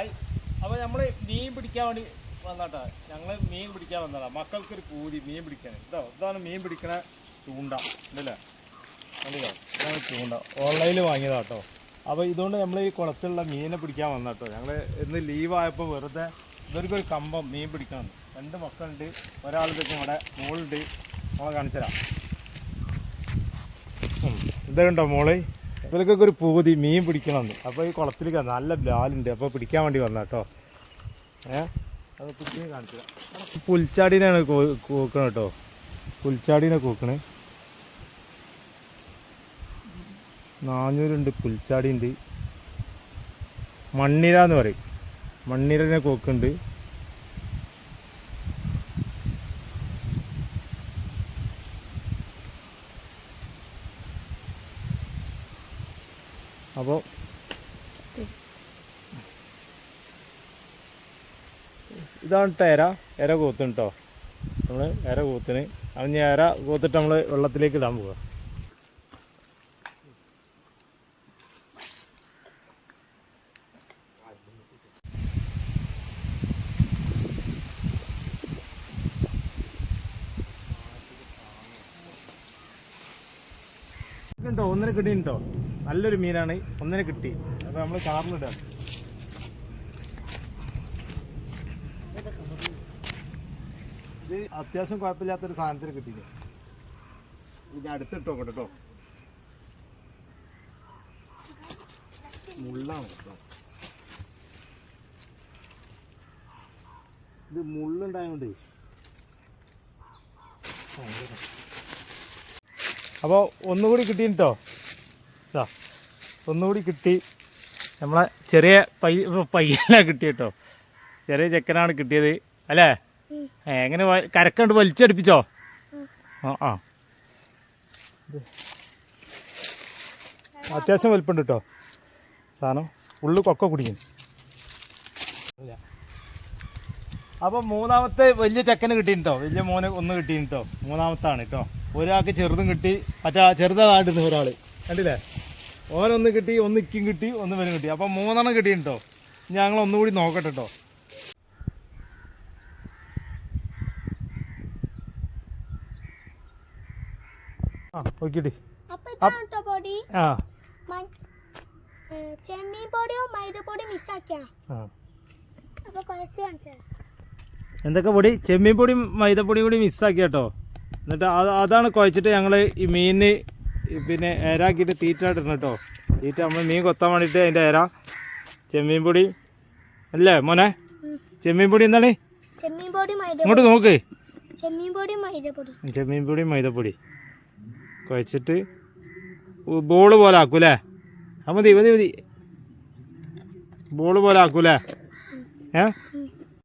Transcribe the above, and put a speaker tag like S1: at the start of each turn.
S1: അപ്പോൾ നമ്മൾ മീൻ പിടിക്കാൻ വേണ്ടി വന്നാട്ടാ. ഞങ്ങൾ മീൻ പിടിക്കാൻ വന്നതാ. മക്കൾക്കൊരു പൂതി മീൻ പിടിക്കാൻ ഇതോ ഇതാണ് മീൻ പിടിക്കണ ചൂണ്ട. ഉണ്ടല്ലേ കണ്ടില്ലോ? ഇതാണ് ചൂണ്ട. ഓൺലൈനിൽ വാങ്ങിയതാ കേട്ടോ അപ്പോൾ ഇതുകൊണ്ട് നമ്മൾ ഈ കുളത്തിലുള്ള മീനെ പിടിക്കാൻ വന്നാട്ടോ. ഞങ്ങൾ ഇന്ന് ലീവായപ്പോൾ വെറുതെ ഇവർക്കൊരു കമ്പം മീൻ പിടിക്കണം. രണ്ട് മക്കളുണ്ട്. ഒരാളിതൊക്കെ ഇവിടെ മോളുണ്ട്. നമ്മളെ കാണിച്ചരാ ഇതുണ്ടോ മോൾ? ഇവർക്കൊക്കെ ഒരു പൂതി മീൻ പിടിക്കണമെന്ന്. അപ്പോൾ ഈ കുളത്തിൽ നല്ല ലാലുണ്ട്. അപ്പോൾ പിടിക്കാൻ വേണ്ടി വന്ന കേട്ടോ ഏഹ് അത് പിടിക്കാൻ കാണിച്ചു പുൽച്ചാടീനാണ് കൂക്കണം കേട്ടോ പുൽച്ചാടീനെ കൂക്കണേ. നാനൂറുണ്ട് പുൽച്ചാടി ഉണ്ട് മണ്ണിര എന്ന് പറയും. മണ്ണിരനെ കോക്കുണ്ട്. അപ്പോൾ ഇതാണ് കേട്ടോ എര എര കൂത്തും കേട്ടോ നമ്മൾ എര കൂത്തിന്. ഇനി എര കൂത്തിട്ട് നമ്മൾ വെള്ളത്തിലേക്ക് ഇടാൻ പോവുക ഒന്നര ഒന്നിനെ കിട്ടിയിട്ടുണ്ടോ? നല്ലൊരു മീനാണ്. ഒന്നിനെ കിട്ടി. അപ്പൊ നമ്മൾ കാറിലിടാം ഇത് അത്യാവശ്യം കുഴപ്പമില്ലാത്തൊരു സാധനത്തിന് കിട്ടിയില്ല? ഇത് അടുത്തിട്ടോ കേട്ടോ മുള്ളാണ് കേട്ടോ. ഇത് മുള്ളുണ്ടായോണ്ട്. അപ്പോൾ ഒന്നുകൂടി കിട്ടിയിട്ടോ? ഇതാ ഒന്നുകൂടി കിട്ടി. നമ്മളെ ചെറിയ പൈ പയ്യനാണ് കിട്ടി കേട്ടോ ചെറിയ ചെക്കനാണ് കിട്ടിയത്. അല്ലേ? എങ്ങനെ കരക്കണ്ട് വലിച്ചടുപ്പിച്ചോ? ആ ആ. അത്യാവശ്യം വലിപ്പുണ്ട് കേട്ടോ സാധനം ഉള്ളു കൊക്ക കുടിക്കും. അപ്പൊ മൂന്നാമത്തെ വലിയ ചെക്കന് കിട്ടിയിട്ടോ വലിയ മോന് ഒന്ന് കിട്ടിയിട്ടോ മൂന്നാമത്താണ് കേട്ടോ ഒരാൾക്ക് ചെറുതും കിട്ടി. മറ്റേ ചെറുതായിട്ടുണ്ട് ഒരാൾ. കണ്ടില്ലേ? ഓനൊന്ന് കിട്ടി ഒന്ന് ഇക്കും കിട്ടി ഒന്ന് വരും കിട്ടി. അപ്പം മൂന്നെണ്ണം കിട്ടിയിട്ടോ. ഞങ്ങൾ ഒന്നുകൂടി നോക്കട്ടെ കേട്ടോ ആ
S2: നോക്കിട്ടി
S1: ആ.
S2: മൻ- ഏ, ചെമ്മീൻ പൊടിയോ മൈദപ്പൊടി മിസ്സാക്കിയാ
S1: ആ.
S2: അപ്പൊ കുഴച്ച് കാണിച്ചേ.
S1: എന്തൊക്കെ പൊടി? ചെമ്മീൻ പൊടി മൈദപ്പൊടിയും കൂടി മിസ്സാക്കി കേട്ടോ എന്നിട്ട് അതാണ് കുഴച്ചിട്ട് ഞങ്ങൾ ഈ മീനിന് പിന്നെ ഏരാക്കിയിട്ട് തീറ്റ ഇടണം കേട്ടോ. തീറ്റ നമ്മൾ മീൻ കൊത്താൻ വേണ്ടിയിട്ട് അതിന്റെ ഏര. ചെമ്മീൻ പൊടി അല്ലേ മോനെ? ചെമ്മീൻ പൊടി എന്താണ് ഇങ്ങോട്ട് നോക്ക്.
S2: ചെമ്മീൻ പൊടി മൈദപ്പൊടി.
S1: കുഴച്ചിട്ട് ബോൾ പോലെ ആക്കൂലേ ആ മതി മതി മതി. ബോൾ പോലെ ആക്കൂലേ ഏ.